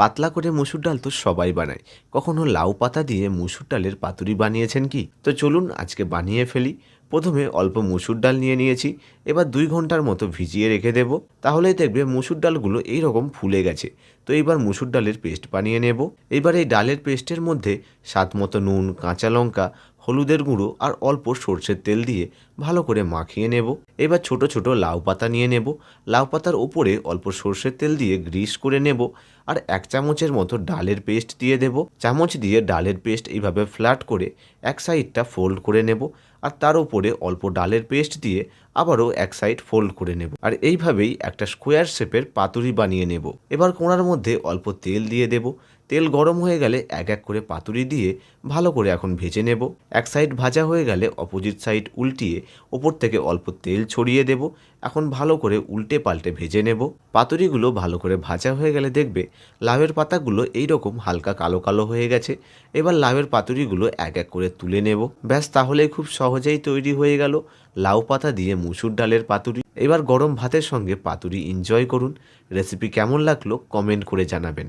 পাতলা করে মুসুর ডাল তো সবাই বানায়। কখনো লাউ পাতা দিয়ে মুসুর ডালের পাতুরি বানিয়েছেন কি? তো চলুন আজকে বানিয়ে ফেলি। প্রথমে অল্প মুসুর ডাল নিয়ে নিয়েছি। এবার দুই ঘণ্টার মতো ভিজিয়ে রেখে দেব। তাহলেই দেখবে মুসুর ডালগুলো এই রকম ফুলে গেছে। তো এইবার মুসুর ডালের পেস্ট বানিয়ে নেব। এবার এই ডালের পেস্টের মধ্যে স্বাদ মতো নুন, কাঁচা লঙ্কা হলুদের গুঁড়ো আর অল্প সর্ষের তেল দিয়ে ভালো করে মাখিয়ে নেব। এবার ছোট ছোট লাউ পাতা নিয়ে নেব। লাউ পাতার ওপরে অল্প সর্ষের তেল দিয়ে গ্রিস করে নেব আর এক চামচের মতো ডালের পেস্ট দিয়ে দেব। চামচ দিয়ে ডালের পেস্ট এইভাবে ফ্ল্যাট করে এক সাইডটা ফোল্ড করে নেব। আর তার উপরে অল্প ডালের পেস্ট দিয়ে আবারও এক সাইড ফোল্ড করে নেব। আর এইভাবেই একটা স্কোয়ার শেপের পাতুরি বানিয়ে নেব। এবার কোণার মধ্যে অল্প তেল দিয়ে দেব। তেল গরম হয়ে গেলে এক এক করে পাতুরি দিয়ে ভালো করে এখন ভেজে নেব। এক সাইড ভাজা হয়ে গেলে অপোজিট সাইড উল্টিয়ে ওপর থেকে অল্প তেল ছড়িয়ে দেব। এখন ভালো করে উল্টে পাল্টে ভেজে নেব। পাতুরিগুলো ভালো করে ভাজা হয়ে গেলে দেখবে লাভের পাতাগুলো এই রকম হালকা কালো কালো হয়ে গেছে। এবার লাভের পাতুরিগুলো এক এক করে তুলে নেব। ব্যাস, তাহলেই খুব সহজেই তৈরি হয়ে গেল লাউ পাতা দিয়ে মুসুর ডালের পাতুরি। এবার গরম ভাতের সঙ্গে পাতুরি এনজয় করুন। রেসিপি কেমন লাগল কমেন্ট করে জানাবেন।